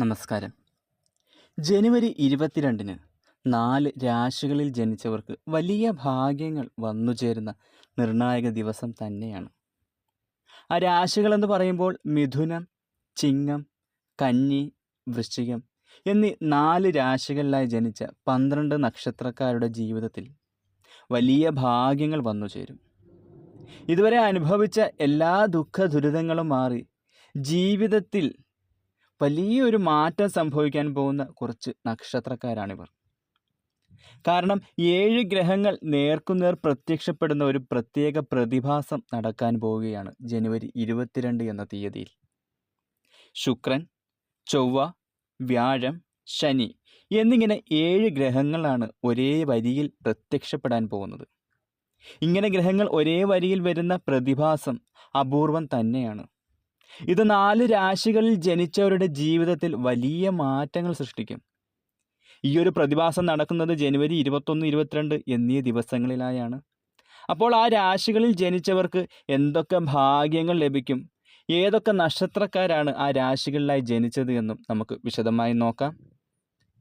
നമസ്കാരം. ജനുവരി ഇരുപത്തിരണ്ടിന് നാല് രാശികളിൽ ജനിച്ചവർക്ക് വലിയ ഭാഗ്യങ്ങൾ വന്നു ചേരുന്ന നിർണായക ദിവസം തന്നെയാണ്. ആ രാശികളെന്ന് പറയുമ്പോൾ മിഥുനം ചിങ്ങം കന്നി വൃശ്ചികം എന്നീ നാല് രാശികളിലായി ജനിച്ച പന്ത്രണ്ട് നക്ഷത്രക്കാരുടെ ജീവിതത്തിൽ വലിയ ഭാഗ്യങ്ങൾ വന്നു ചേരും. ഇതുവരെ അനുഭവിച്ച എല്ലാ ദുഃഖ ദുരിതങ്ങളും മാറി ജീവിതത്തിൽ വലിയൊരു മാറ്റം സംഭവിക്കാൻ പോകുന്ന കുറച്ച് നക്ഷത്രക്കാരാണിവർ. കാരണം ഏഴ് ഗ്രഹങ്ങൾ നേർക്കുനേർ പ്രത്യക്ഷപ്പെടുന്ന ഒരു പ്രത്യേക പ്രതിഭാസം നടക്കാൻ പോവുകയാണ് ജനുവരി ഇരുപത്തിരണ്ട് എന്ന തീയതിയിൽ. ശുക്രൻ ചൊവ്വ വ്യാഴം ശനി എന്നിങ്ങനെ ഏഴ് ഗ്രഹങ്ങളാണ് ഒരേ വരിയിൽ പ്രത്യക്ഷപ്പെടാൻ പോകുന്നത്. ഇങ്ങനെ ഗ്രഹങ്ങൾ ഒരേ വരിയിൽ വരുന്ന പ്രതിഭാസം അപൂർവം തന്നെയാണ്. ഇത് നാല് രാശികളിൽ ജനിച്ചവരുടെ ജീവിതത്തിൽ വലിയ മാറ്റങ്ങൾ സൃഷ്ടിക്കും. ഈ ഒരു പ്രതിഭാസം നടക്കുന്നത് ജനുവരി ഇരുപത്തൊന്ന് ഇരുപത്തിരണ്ട് എന്നീ ദിവസങ്ങളിലായാണ്. അപ്പോൾ ആ രാശികളിൽ ജനിച്ചവർക്ക് എന്തൊക്കെ ഭാഗ്യങ്ങൾ ലഭിക്കും? ഏതൊക്കെ നക്ഷത്രക്കാരാണ് ആ രാശികളിലായി ജനിച്ചത് എന്നും നമുക്ക് വിശദമായി നോക്കാം.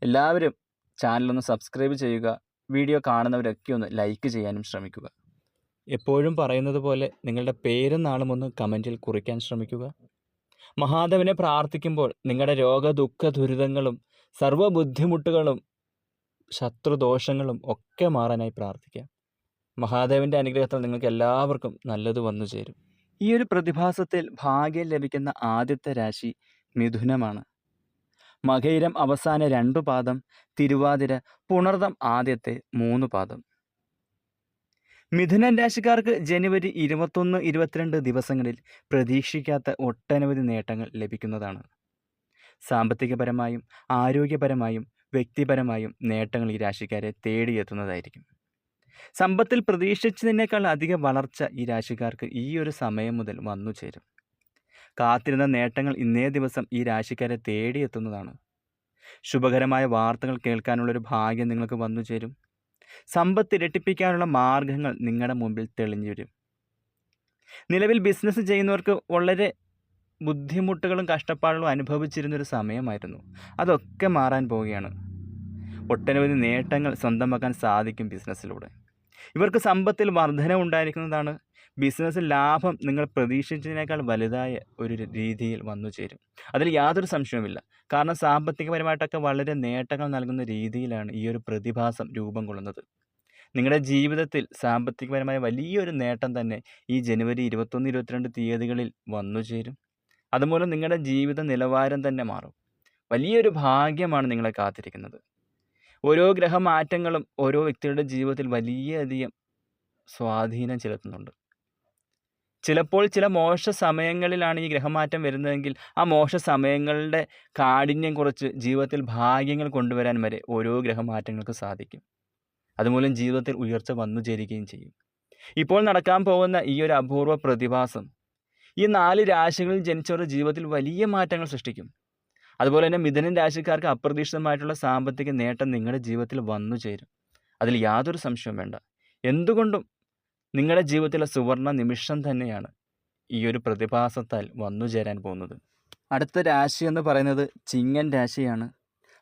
എല്ലാവരും ചാനലൊന്ന് സബ്സ്ക്രൈബ് ചെയ്യുക. വീഡിയോ കാണുന്നവരൊക്കെ ഒന്ന് ലൈക്ക് ചെയ്യാനും ശ്രമിക്കുക. എപ്പോഴും പറയുന്നത് പോലെ നിങ്ങളുടെ പേരും നാളും ഒന്ന് കമന്റിൽ കുറിക്കാൻ ശ്രമിക്കുക. മഹാദേവനെ പ്രാർത്ഥിക്കുമ്പോൾ നിങ്ങളുടെ രോഗ ദുഃഖ ദുരിതങ്ങളും സർവ ബുദ്ധിമുട്ടുകളും ശത്രുദോഷങ്ങളും ഒക്കെ മാറാനായി പ്രാർത്ഥിക്കാം മഹാദേവന്റെ അനുഗ്രഹത്തിൽ നിങ്ങൾക്ക് എല്ലാവർക്കും നല്ലത് വന്നു ചേരും. ഈ ഒരു പ്രതിഭാസത്തിൽ ഭാഗ്യം ലഭിക്കുന്ന ആദ്യത്തെ രാശി മിഥുനമാണ്. മകയിരം അവസാന രണ്ടു പാദം തിരുവാതിര പുണർതം ആദ്യത്തെ മൂന്ന് പാദം. മിഥുനൻ രാശിക്കാർക്ക് ജനുവരി ഇരുപത്തൊന്ന് ഇരുപത്തിരണ്ട് ദിവസങ്ങളിൽ പ്രതീക്ഷിക്കാത്ത ഒട്ടനവധി നേട്ടങ്ങൾ ലഭിക്കുന്നതാണ്. സാമ്പത്തികപരമായും ആരോഗ്യപരമായും വ്യക്തിപരമായും നേട്ടങ്ങൾ ഈ രാശിക്കാരെ തേടിയെത്തുന്നതായിരിക്കും. സമ്പത്തിൽ പ്രതീക്ഷിച്ചതിനേക്കാൾ അധിക വളർച്ച ഈ രാശിക്കാർക്ക് ഈ ഒരു സമയം മുതൽ വന്നു ചേരും. കാത്തിരുന്ന നേട്ടങ്ങൾ ഇന്നേ ദിവസം ഈ രാശിക്കാരെ തേടിയെത്തുന്നതാണ്. ശുഭകരമായ വാർത്തകൾ കേൾക്കാനുള്ളൊരു ഭാഗ്യം നിങ്ങൾക്ക് വന്നു ചേരും. സമ്പത്ത് ഇരട്ടിപ്പിക്കാനുള്ള മാർഗങ്ങൾ നിങ്ങളുടെ മുമ്പിൽ തെളിഞ്ഞു വരും. നിലവിൽ ബിസിനസ് ചെയ്യുന്നവർക്ക് വളരെ ബുദ്ധിമുട്ടുകളും കഷ്ടപ്പാടുകളും അനുഭവിച്ചിരുന്നൊരു സമയമായിരുന്നു. അതൊക്കെ മാറാൻ പോവുകയാണ്. ഒട്ടനവധി നേട്ടങ്ങൾ സ്വന്തമാക്കാൻ സാധിക്കും ബിസിനസ്സിലൂടെ. ഇവർക്ക് സമ്പത്തിൽ വർധന ഉണ്ടായിരിക്കുന്നതാണ് ബിസിനസ്സിൽ ലാഭം നിങ്ങൾ പ്രതീക്ഷിച്ചതിനേക്കാൾ വലുതായ ഒരു രീതിയിൽ വന്നു ചേരും. അതിൽ യാതൊരു സംശയവുമില്ല. കാരണം സാമ്പത്തികപരമായിട്ടൊക്കെ വളരെ നേട്ടങ്ങൾ നൽകുന്ന രീതിയിലാണ് ഈ ഒരു പ്രതിഭാസം രൂപം കൊള്ളുന്നത്. നിങ്ങളുടെ ജീവിതത്തിൽ സാമ്പത്തികപരമായ വലിയൊരു നേട്ടം തന്നെ ഈ ജനുവരി ഇരുപത്തൊന്ന് ഇരുപത്തിരണ്ട് തീയതികളിൽ വന്നു ചേരും. അതുമൂലം നിങ്ങളുടെ ജീവിത നിലവാരം തന്നെ മാറും. വലിയൊരു ഭാഗ്യമാണ് നിങ്ങളെ കാത്തിരിക്കുന്നത്. ഓരോ ഗ്രഹമാറ്റങ്ങളും ഓരോ വ്യക്തിയുടെ ജീവിതത്തിൽ വലിയധികം സ്വാധീനം ചെലുത്തുന്നുണ്ട്. ചിലപ്പോൾ ചില മോശ സമയങ്ങളിലാണ് ഈ ഗ്രഹമാറ്റം വരുന്നതെങ്കിൽ ആ മോശ സമയങ്ങളുടെ കാഠിന്യം കുറച്ച് ജീവിതത്തിൽ ഭാഗ്യങ്ങൾ കൊണ്ടുവരാൻ വരെ ഓരോ ഗ്രഹമാറ്റങ്ങൾക്ക് സാധിക്കും. അതുമൂലം ജീവിതത്തിൽ ഉയർച്ച വന്നു ചേരുകയും ചെയ്യും. ഇപ്പോൾ നടക്കാൻ പോകുന്ന ഈ ഒരു അപൂർവ പ്രതിഭാസം ഈ നാല് രാശികളിൽ ജനിച്ചവരുടെ ജീവിതത്തിൽ വലിയ മാറ്റങ്ങൾ സൃഷ്ടിക്കും. അതുപോലെ തന്നെ മിഥുനൻ രാശിക്കാർക്ക് അപ്രതീക്ഷിതമായിട്ടുള്ള സാമ്പത്തിക നേട്ടം നിങ്ങളുടെ ജീവിതത്തിൽ വന്നു ചേരും. അതിൽ യാതൊരു സംശയവും വേണ്ട. എന്തുകൊണ്ടും നിങ്ങളുടെ ജീവിതത്തിലെ സുവർണ നിമിഷം തന്നെയാണ് ഈ ഒരു പ്രതിഭാസത്താൽ വന്നു ചേരാൻ പോകുന്നത്. അടുത്ത രാശി എന്ന് പറയുന്നത് ചിങ്ങൻ രാശിയാണ്.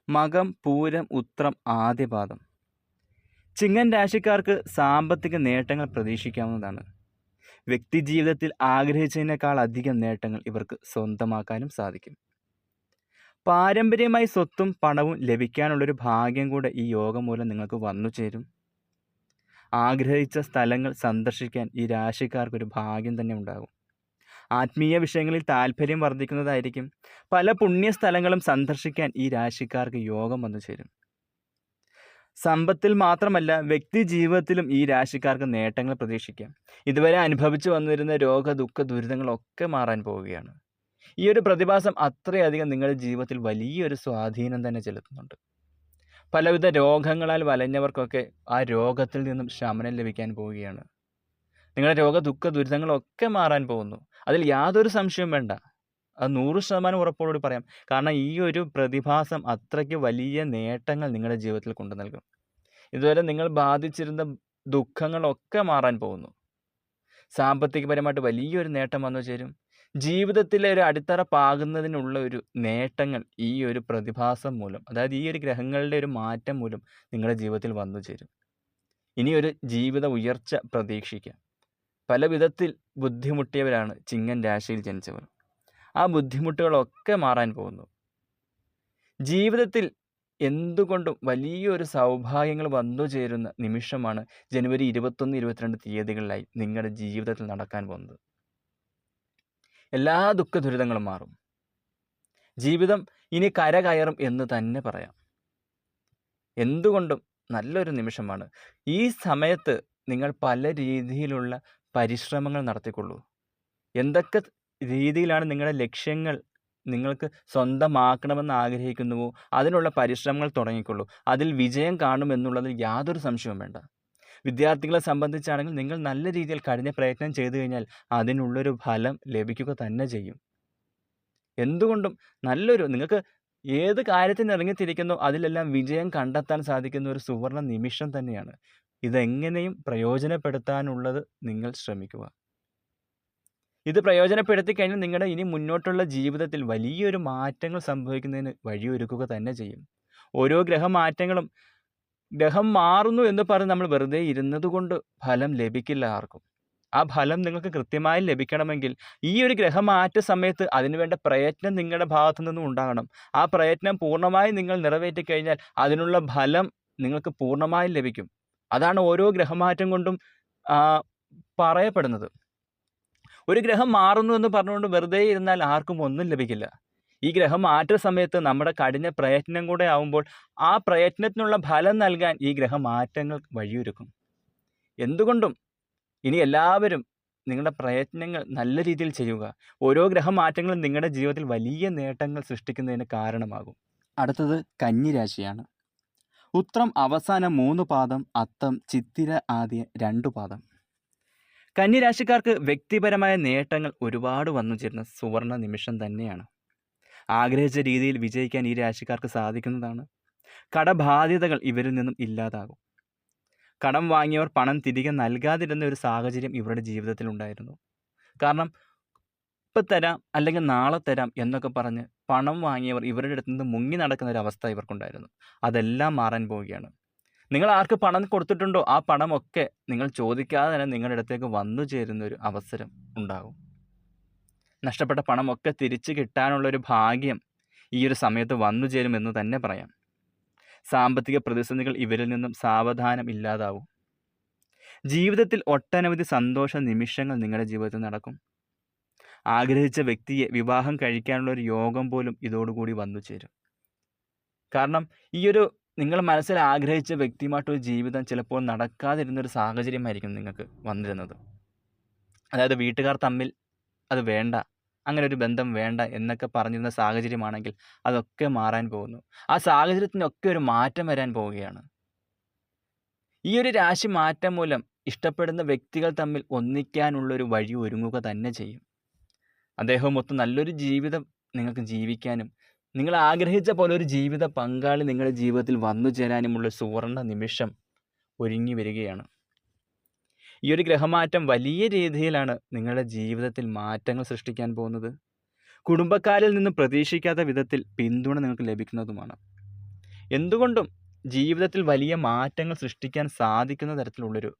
മകം പൂരം ഉത്രം ആദ്യപാദം. ചിങ്ങൻ രാശിക്കാർക്ക് സാമ്പത്തിക നേട്ടങ്ങൾ പ്രതീക്ഷിക്കാവുന്നതാണ്. വ്യക്തി ജീവിതത്തിൽ ആഗ്രഹിച്ചതിനേക്കാൾ അധികം നേട്ടങ്ങൾ ഇവർക്ക് സ്വന്തമാക്കാനും സാധിക്കും. പാരമ്പര്യമായി സ്വത്തും പണവും ലഭിക്കാനുള്ളൊരു ഭാഗ്യം കൂടെ ഈ യോഗം മൂലം നിങ്ങൾക്ക് വന്നു ചേരും. ആഗ്രഹിച്ച സ്ഥലങ്ങൾ സന്ദർശിക്കാൻ ഈ രാശിക്കാർക്കൊരു ഭാഗ്യം തന്നെ ഉണ്ടാകും. ആത്മീയ വിഷയങ്ങളിൽ താല്പര്യം വർദ്ധിക്കുന്നതായിരിക്കും. പല പുണ്യ സ്ഥലങ്ങളും സന്ദർശിക്കാൻ ഈ രാശിക്കാർക്ക് യോഗം വന്നു ചേരും. സമ്പത്തിൽ മാത്രമല്ല വ്യക്തി ജീവിതത്തിലും ഈ രാശിക്കാർക്ക് നേട്ടങ്ങൾ പ്രതീക്ഷിക്കാം. ഇതുവരെ അനുഭവിച്ചു വന്നിരുന്ന രോഗ ദുഃഖ ദുരിതങ്ങളൊക്കെ മാറാൻ പോവുകയാണ്. ഈ ഒരു പ്രതിഭാസം അത്രയധികം നിങ്ങളുടെ ജീവിതത്തിൽ വലിയൊരു സ്വാധീനം തന്നെ ചെലുത്തുന്നുണ്ട്. പലവിധ രോഗങ്ങളാൽ വലഞ്ഞവർക്കൊക്കെ ആ രോഗത്തിൽ നിന്നും ശമനം ലഭിക്കാൻ പോവുകയാണ്. നിങ്ങളുടെ രോഗ ദുഃഖ ദുരിതങ്ങളൊക്കെ മാറാൻ പോകുന്നു. അതിൽ യാതൊരു സംശയവും വേണ്ട. അത് നൂറ് ശതമാനം ഉറപ്പോടുകൂടി പറയാം. കാരണം ഈ ഒരു പ്രതിഭാസം അത്രയ്ക്ക് വലിയ നേട്ടങ്ങൾ നിങ്ങളുടെ ജീവിതത്തിൽ കൊണ്ടു നൽകും. ഇതുവരെ നിങ്ങൾ ബാധിച്ചിരുന്ന ദുഃഖങ്ങളൊക്കെ മാറാൻ പോകുന്നു. സാമ്പത്തികപരമായിട്ട് വലിയൊരു നേട്ടം വന്നു ചേരും. ജീവിതത്തിലെ ഒരു അടിത്തറ പാകുന്നതിനുള്ള ഒരു നേട്ടങ്ങൾ ഈ ഒരു പ്രതിഭാസം മൂലം അതായത് ഈ ഒരു ഗ്രഹങ്ങളുടെ ഒരു മാറ്റം മൂലം നിങ്ങളുടെ ജീവിതത്തിൽ വന്നു ചേരും. ഇനി ഒരു ജീവിത ഉയർച്ച പ്രതീക്ഷിക്കാം. പല വിധത്തിൽ ബുദ്ധിമുട്ടിയവരാണ് ചിങ്ങൻ രാശിയിൽ ജനിച്ചവർ. ആ ബുദ്ധിമുട്ടുകളൊക്കെ മാറാൻ പോകുന്നു. ജീവിതത്തിൽ എന്തുകൊണ്ടും വലിയൊരു സൗഭാഗ്യങ്ങൾ വന്നു ചേരുന്ന നിമിഷമാണ് ജനുവരി ഇരുപത്തൊന്ന് ഇരുപത്തിരണ്ട് തീയതികളിലായി നിങ്ങളുടെ ജീവിതത്തിൽ നടക്കാൻ പോകുന്നത്. എല്ലാ ദുഃഖ ദുരിതങ്ങളും മാറും. ജീവിതം ഇനി കരകയറും എന്ന് തന്നെ പറയാം. എന്തുകൊണ്ടും നല്ലൊരു നിമിഷമാണ്. ഈ സമയത്ത് നിങ്ങൾ പല രീതിയിലുള്ള പരിശ്രമങ്ങൾ നടത്തിക്കൊള്ളൂ. എന്തൊക്കെ രീതിയിലാണ് നിങ്ങളുടെ ലക്ഷ്യങ്ങൾ നിങ്ങൾക്ക് സ്വന്തമാക്കണമെന്ന് ആഗ്രഹിക്കുന്നുവോ അതിനുള്ള പരിശ്രമങ്ങൾ തുടങ്ങിക്കൊള്ളൂ. അതിൽ വിജയം കാണുമെന്നുള്ളതിൽ യാതൊരു സംശയവും വേണ്ട. വിദ്യാർത്ഥികളെ സംബന്ധിച്ചാണെങ്കിൽ നിങ്ങൾ നല്ല രീതിയിൽ കഠിന പ്രയത്നം ചെയ്തു കഴിഞ്ഞാൽ അതിനുള്ളൊരു ഫലം ലഭിക്കുക തന്നെ ചെയ്യും. എന്തുകൊണ്ടും നല്ലൊരു നിങ്ങൾക്ക് ഏത് കാര്യത്തിന് ഇറങ്ങിത്തിരിക്കുന്നോ അതിലെല്ലാം വിജയം കണ്ടെത്താൻ സാധിക്കുന്ന ഒരു സുവർണ നിമിഷം തന്നെയാണ്. ഇതെങ്ങനെയും പ്രയോജനപ്പെടുത്താനുള്ളത് നിങ്ങൾ ശ്രമിക്കുക. ഇത് പ്രയോജനപ്പെടുത്തി കഴിഞ്ഞാൽ നിങ്ങളുടെ ഇനി മുന്നോട്ടുള്ള ജീവിതത്തിൽ വലിയൊരു മാറ്റങ്ങൾ സംഭവിക്കുന്നതിന് വഴിയൊരുക്കുക തന്നെ ചെയ്യും. ഓരോ ഗ്രഹമാറ്റങ്ങളും ഗ്രഹം മാറുന്നു എന്ന് പറഞ്ഞ് നമ്മൾ വെറുതെ ഇരുന്നത് കൊണ്ട് ഫലം ലഭിക്കില്ല ആർക്കും. ആ ഫലം നിങ്ങൾക്ക് കൃത്യമായി ലഭിക്കണമെങ്കിൽ ഈ ഒരു ഗ്രഹമാറ്റ സമയത്ത് അതിനുവേണ്ട പ്രയത്നം നിങ്ങളുടെ ഭാഗത്തു നിന്നും ഉണ്ടാകണം. ആ പ്രയത്നം പൂർണമായി നിങ്ങൾ നിറവേറ്റി കഴിഞ്ഞാൽ അതിനുള്ള ഫലം നിങ്ങൾക്ക് പൂർണമായും ലഭിക്കും. അതാണ് ഓരോ ഗ്രഹമാറ്റം കൊണ്ടും പറയപ്പെടുന്നത്. ഒരു ഗ്രഹം മാറുന്നു എന്ന് പറഞ്ഞുകൊണ്ട് വെറുതെ ഇരുന്നാൽ ആർക്കും ഒന്നും ലഭിക്കില്ല. ഈ ഗ്രഹം മാറ്റ സമയത്ത് നമ്മുടെ കഠിന പ്രയത്നം കൂടെ ആവുമ്പോൾ ആ പ്രയത്നത്തിനുള്ള ഫലം നൽകാൻ ഈ ഗ്രഹമാറ്റങ്ങൾ വഴിയൊരുക്കും. എന്തുകൊണ്ടും ഇനി എല്ലാവരും നിങ്ങളുടെ പ്രയത്നങ്ങൾ നല്ല രീതിയിൽ ചെയ്യുക. ഓരോ ഗ്രഹമാറ്റങ്ങളും നിങ്ങളുടെ ജീവിതത്തിൽ വലിയ നേട്ടങ്ങൾ സൃഷ്ടിക്കുന്നതിന് കാരണമാകും. അടുത്തത് കന്നിരാശിയാണ്. ഉത്രം അവസാന മൂന്ന് പാദം അത്തം ചിത്തിര ആദ്യ രണ്ടു പാദം. കന്നിരാശിക്കാർക്ക് വ്യക്തിപരമായ നേട്ടങ്ങൾ ഒരുപാട് വന്നു ചേരുന്ന സുവർണ നിമിഷം തന്നെയാണ്. ആഗ്രഹിച്ച രീതിയിൽ വിജയിക്കാൻ ഈ രാശിക്കാർക്ക് സാധിക്കുന്നതാണ്. കടബാധ്യതകൾ ഇവരിൽ നിന്നും ഇല്ലാതാകും. കടം വാങ്ങിയവർ പണം തിരികെ നൽകാതിരുന്ന ഒരു സാഹചര്യം ഇവരുടെ ജീവിതത്തിൽ ഉണ്ടായിരുന്നു. കാരണം ഇപ്പം തരാം അല്ലെങ്കിൽ നാളെ തരാം എന്നൊക്കെ പറഞ്ഞ് പണം വാങ്ങിയവർ ഇവരുടെ അടുത്ത് നിന്ന് മുങ്ങി നടക്കുന്ന ഒരു അവസ്ഥ ഇവർക്കുണ്ടായിരുന്നു. അതെല്ലാം മാറാൻ പോവുകയാണ്. നിങ്ങൾ ആർക്ക് പണം കൊടുത്തിട്ടുണ്ടോ ആ പണമൊക്കെ നിങ്ങൾ ചോദിക്കാതെ തന്നെ നിങ്ങളുടെ അടുത്തേക്ക് വന്നു ചേരുന്ന ഒരു അവസരം ഉണ്ടാകും. നഷ്ടപ്പെട്ട പണമൊക്കെ തിരിച്ചു കിട്ടാനുള്ളൊരു ഭാഗ്യം ഈ ഒരു സമയത്ത് വന്നു ചേരുമെന്ന് തന്നെ പറയാം. സാമ്പത്തിക പ്രതിസന്ധികൾ ഇവരിൽ നിന്നും സാവധാനം ഇല്ലാതാവും. ജീവിതത്തിൽ ഒട്ടനവധി സന്തോഷ നിമിഷങ്ങൾ നിങ്ങളുടെ ജീവിതത്തിൽ നടക്കും. ആഗ്രഹിച്ച വ്യക്തിയെ വിവാഹം കഴിക്കാനുള്ള ഒരു യോഗം പോലും ഇതോടുകൂടി വന്നു ചേരും. കാരണം ഈയൊരു നിങ്ങൾ മനസ്സിൽ ആഗ്രഹിച്ച വ്യക്തിയുമായിട്ടൊരു ജീവിതം ചിലപ്പോൾ നടക്കാതിരുന്നൊരു സാഹചര്യമായിരിക്കും നിങ്ങൾക്ക് വന്നിരുന്നത്. അതായത് വീട്ടുകാർ തമ്മിൽ അത് വേണ്ട അങ്ങനെ ഒരു ബന്ധം വേണ്ട എന്നൊക്കെ പറഞ്ഞിരുന്ന സാഹചര്യമാണെങ്കിൽ അതൊക്കെ മാറാൻ പോകുന്നു. ആ സാഹചര്യത്തിനൊക്കെ ഒരു മാറ്റം വരാൻ പോവുകയാണ്. ഈ ഒരു രാശി മാറ്റം മൂലം ഇഷ്ടപ്പെടുന്ന വ്യക്തികൾ തമ്മിൽ ഒന്നിക്കാനുള്ളൊരു വഴി ഒരുങ്ങുക തന്നെ ചെയ്യും. അദ്ദേഹവുമൊത്ത് നല്ലൊരു ജീവിതം നിങ്ങൾക്ക് ജീവിക്കാനും നിങ്ങൾ ആഗ്രഹിച്ച പോലെ ഒരു ജീവിത പങ്കാളി നിങ്ങളുടെ ജീവിതത്തിൽ വന്നു ചേരാനുമുള്ള സുവർണ നിമിഷം ഒരുങ്ങി വരികയാണ്. ഈ ഒരു ഗ്രഹമാറ്റം വലിയ രീതിയിലാണ് നിങ്ങളുടെ ജീവിതത്തിൽ മാറ്റങ്ങൾ സൃഷ്ടിക്കാൻ പോകുന്നത്. കുടുംബക്കാരിൽ നിന്നും പ്രതീക്ഷിക്കാത്ത വിധത്തിൽ പിന്തുണ നിങ്ങൾക്ക് ലഭിക്കുന്നതുമാണ്. എന്തുകൊണ്ടും ജീവിതത്തിൽ വലിയ മാറ്റങ്ങൾ സൃഷ്ടിക്കാൻ സാധിക്കുന്ന തരത്തിലുള്ളൊരു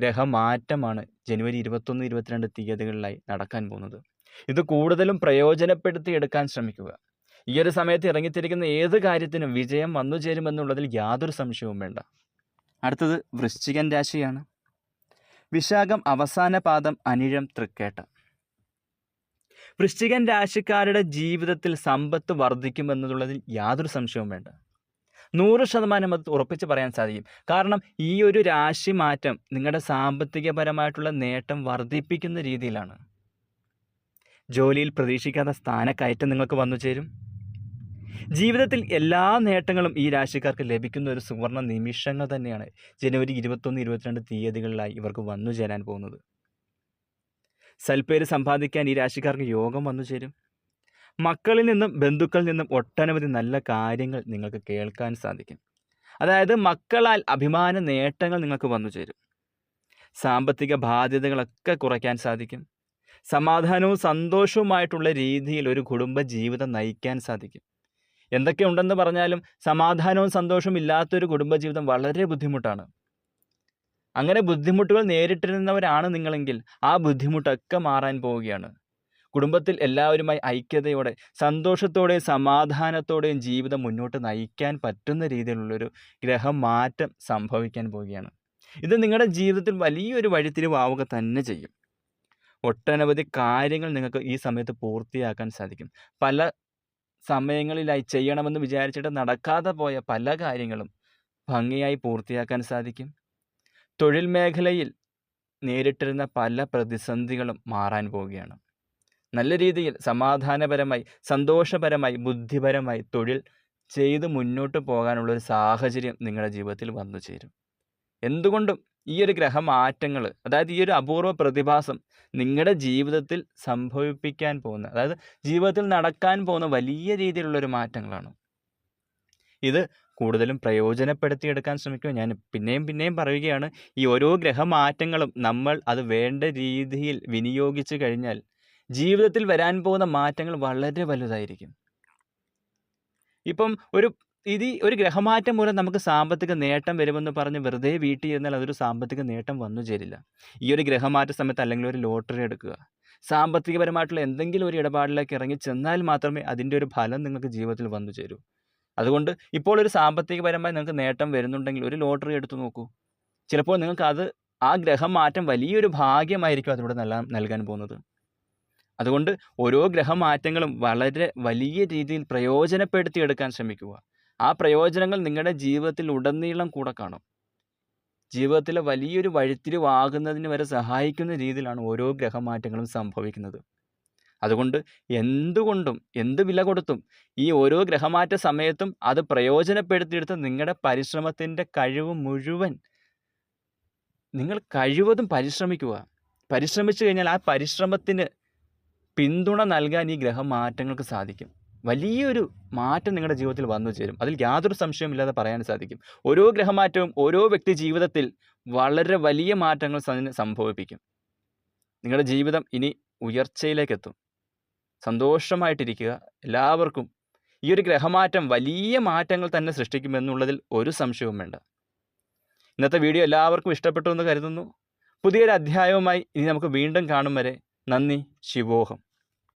ഗ്രഹമാറ്റമാണ് ജനുവരി ഇരുപത്തൊന്ന് ഇരുപത്തിരണ്ട് തീയതികളിലായി നടക്കാൻ പോകുന്നത്. ഇത് കൂടുതലും പ്രയോജനപ്പെടുത്തി എടുക്കാൻ ശ്രമിക്കുക. ഈ ഒരു സമയത്ത് ഇറങ്ങിത്തിരിക്കുന്ന ഏത് കാര്യത്തിനും വിജയം വന്നു ചേരുമെന്നുള്ളതിൽ യാതൊരു സംശയവും വേണ്ട. അടുത്തത് വൃശ്ചികൻ രാശിയാണ്. വിശാഖം അവസാന പാദം അനിഴം തൃക്കേട്ട. വൃശ്ചികൻ രാശിക്കാരുടെ ജീവിതത്തിൽ സമ്പത്ത് വർദ്ധിക്കുമെന്നുള്ളതിൽ യാതൊരു സംശയവും വേണ്ട. നൂറ് ശതമാനം അത് ഉറപ്പിച്ച് പറയാൻ സാധിക്കും. കാരണം ഈ ഒരു രാശി മാറ്റം നിങ്ങളുടെ സാമ്പത്തികപരമായിട്ടുള്ള നേട്ടം വർദ്ധിപ്പിക്കുന്ന രീതിയിലാണ്. ജോലിയിൽ പ്രതീക്ഷിക്കാത്ത സ്ഥാനക്കയറ്റം നിങ്ങൾക്ക് വന്നു ചേരും. ജീവിതത്തിൽ എല്ലാ നേട്ടങ്ങളും ഈ രാശിക്കാർക്ക് ലഭിക്കുന്ന ഒരു സുവർണ നിമിഷങ്ങൾ തന്നെയാണ്. ജനുവരി ഇരുപത്തൊന്ന് ഇരുപത്തിരണ്ട് തീയതികളിലായി ഇവർക്ക് വന്നു ചേരാൻ പോകുന്നത്. സൽപ്പേര് സമ്പാദിക്കാൻ ഈ രാശിക്കാർക്ക് യോഗം വന്നു ചേരും. മക്കളിൽ നിന്നും ബന്ധുക്കളിൽ നിന്നും ഒട്ടനവധി നല്ല കാര്യങ്ങൾ നിങ്ങൾക്ക് കേൾക്കാൻ സാധിക്കും. അതായത് മക്കളാൽ അഭിമാന നേട്ടങ്ങൾ നിങ്ങൾക്ക് വന്നു ചേരും. സാമ്പത്തിക ബാധ്യതകളൊക്കെ കുറയ്ക്കാൻ സാധിക്കും. സമാധാനവും സന്തോഷവുമായിട്ടുള്ള രീതിയിൽ ഒരു കുടുംബ ജീവിതം നയിക്കാൻ സാധിക്കും. എന്തൊക്കെ ഉണ്ടെന്ന് പറഞ്ഞാലും സമാധാനവും സന്തോഷവും ഇല്ലാത്തൊരു കുടുംബജീവിതം വളരെ ബുദ്ധിമുട്ടാണ്. അങ്ങനെ ബുദ്ധിമുട്ടുകൾ നേരിട്ടിരുന്നവരാണ് നിങ്ങളെങ്കിൽ ആ ബുദ്ധിമുട്ടൊക്കെ മാറാൻ പോവുകയാണ്. കുടുംബത്തിൽ എല്ലാവരുമായി ഐക്യതയോടെ സന്തോഷത്തോടെയും സമാധാനത്തോടെയും ജീവിതം മുന്നോട്ട് നയിക്കാൻ പറ്റുന്ന രീതിയിലുള്ളൊരു ഗ്രഹമാറ്റം സംഭവിക്കാൻ പോവുകയാണ്. ഇത് നിങ്ങളുടെ ജീവിതത്തിൽ വലിയൊരു വഴിത്തിരിവാവുക തന്നെ ചെയ്യും. ഒട്ടനവധി കാര്യങ്ങൾ നിങ്ങൾക്ക് ഈ സമയത്ത് പൂർത്തിയാക്കാൻ സാധിക്കും. പല സമയങ്ങളിലായി ചെയ്യണമെന്ന് വിചാരിച്ചിട്ട് നടക്കാതെ പോയ പല കാര്യങ്ങളും ഭംഗിയായി പൂർത്തിയാക്കാൻ സാധിക്കും. തൊഴിൽ മേഖലയിൽ നേരിട്ടിരുന്ന പല പ്രതിസന്ധികളും മാറാൻ പോവുകയാണ്. നല്ല രീതിയിൽ സമാധാനപരമായി സന്തോഷപരമായി ബുദ്ധിപരമായി തൊഴിൽ ചെയ്ത് മുന്നോട്ട് പോകാനുള്ളൊരു സാഹചര്യം നിങ്ങളുടെ ജീവിതത്തിൽ വന്നു ചേരും. എന്തുകൊണ്ടും ഈ ഒരു ഗ്രഹമാറ്റങ്ങൾ അതായത് ഈ ഒരു അപൂർവ പ്രതിഭാസം നിങ്ങളുടെ ജീവിതത്തിൽ സംഭവിപ്പിക്കാൻ പോകുന്ന അതായത് ജീവിതത്തിൽ നടക്കാൻ പോകുന്ന വലിയ രീതിയിലുള്ളൊരു മാറ്റങ്ങളാണ്. ഇത് കൂടുതലും പ്രയോജനപ്പെടുത്തിയെടുക്കാൻ ശ്രമിക്കുക. ഞാൻ പിന്നെയും പിന്നെയും പറയുകയാണ് ഈ ഓരോ ഗ്രഹമാറ്റങ്ങളും നമ്മൾ അത് വേണ്ട രീതിയിൽ വിനിയോഗിച്ചു കഴിഞ്ഞാൽ ജീവിതത്തിൽ വരാൻ പോകുന്ന മാറ്റങ്ങൾ വളരെ വലുതായിരിക്കും. ഇപ്പം ഒരു ഇത് ഒരു ഗ്രഹമാറ്റം മൂലം നമുക്ക് സാമ്പത്തിക നേട്ടം വരുമെന്ന് പറഞ്ഞ് വെറുതെ വീട്ടിൽ ഇരുന്നാൽ അതൊരു സാമ്പത്തിക നേട്ടം വന്നു ചേരില്ല. ഈ ഒരു ഗ്രഹമാറ്റ സമയത്ത് അല്ലെങ്കിൽ ഒരു ലോട്ടറി എടുക്കുക. സാമ്പത്തികപരമായിട്ടുള്ള എന്തെങ്കിലും ഒരു ഇടപാടിലേക്ക് ഇറങ്ങി ചെന്നാൽ മാത്രമേ അതിന്റെ ഒരു ഫലം നിങ്ങൾക്ക് ജീവിതത്തിൽ വന്നു ചേരൂ. അതുകൊണ്ട് ഇപ്പോൾ ഒരു സാമ്പത്തികപരമായി നിങ്ങൾക്ക് നേട്ടം വരുന്നുണ്ടെങ്കിൽ ഒരു ലോട്ടറി എടുത്തു നോക്കൂ. ചിലപ്പോൾ നിങ്ങൾക്ക് അത് ആ ഗ്രഹം മാറ്റം വലിയൊരു ഭാഗ്യമായിരിക്കും അതിലൂടെ നൽകാൻ പോകുന്നത്. അതുകൊണ്ട് ഓരോ ഗ്രഹമാറ്റങ്ങളും വളരെ വലിയ രീതിയിൽ പ്രയോജനപ്പെടുത്തി എടുക്കാൻ ശ്രമിക്കുക. ആ പ്രയോജനങ്ങൾ നിങ്ങളുടെ ജീവിതത്തിൽ ഉടനീളം കൂടെ കാണും. ജീവിതത്തിലെ വലിയൊരു വഴിത്തിരിവാകുന്നതിന് വരെ സഹായിക്കുന്ന രീതിയിലാണ് ഓരോ ഗ്രഹമാറ്റങ്ങളും സംഭവിക്കുന്നത്. അതുകൊണ്ട് എന്തുകൊണ്ടും എന്ത് വില കൊടുത്തും ഈ ഓരോ ഗ്രഹമാറ്റ സമയത്തും അത് പ്രയോജനപ്പെടുത്തിയെടുത്ത് നിങ്ങളുടെ പരിശ്രമത്തിന്റെ കഴിവ് മുഴുവൻ നിങ്ങൾ കഴിവതും പരിശ്രമിക്കുക. പരിശ്രമിച്ചു കഴിഞ്ഞാൽ ആ പരിശ്രമത്തിന് പിന്തുണ നൽകാൻ ഈ ഗ്രഹമാറ്റങ്ങൾക്ക് സാധിക്കും. വലിയൊരു മാറ്റം നിങ്ങളുടെ ജീവിതത്തിൽ വന്നു ചേരും. അതിൽ യാതൊരു സംശയമില്ലാതെ പറയാൻ സാധിക്കും. ഓരോ ഗ്രഹമാറ്റവും ഓരോ വ്യക്തി ജീവിതത്തിൽ വളരെ വലിയ മാറ്റങ്ങൾ സംഭവിപ്പിക്കും. നിങ്ങളുടെ ജീവിതം ഇനി ഉയർച്ചയിലേക്കെത്തും. സന്തോഷമായിട്ടിരിക്കുക. എല്ലാവർക്കും ഈ ഒരു ഗ്രഹമാറ്റം വലിയ മാറ്റങ്ങൾ തന്നെ സൃഷ്ടിക്കുമെന്നുള്ളതിൽ ഒരു സംശയവും വേണ്ട. ഇന്നത്തെ വീഡിയോ എല്ലാവർക്കും ഇഷ്ടപ്പെട്ടു എന്ന് കരുതുന്നു. പുതിയൊരു അധ്യായവുമായി ഇനി നമുക്ക് വീണ്ടും കാണും വരെ. നന്ദി. ശിവോഹം.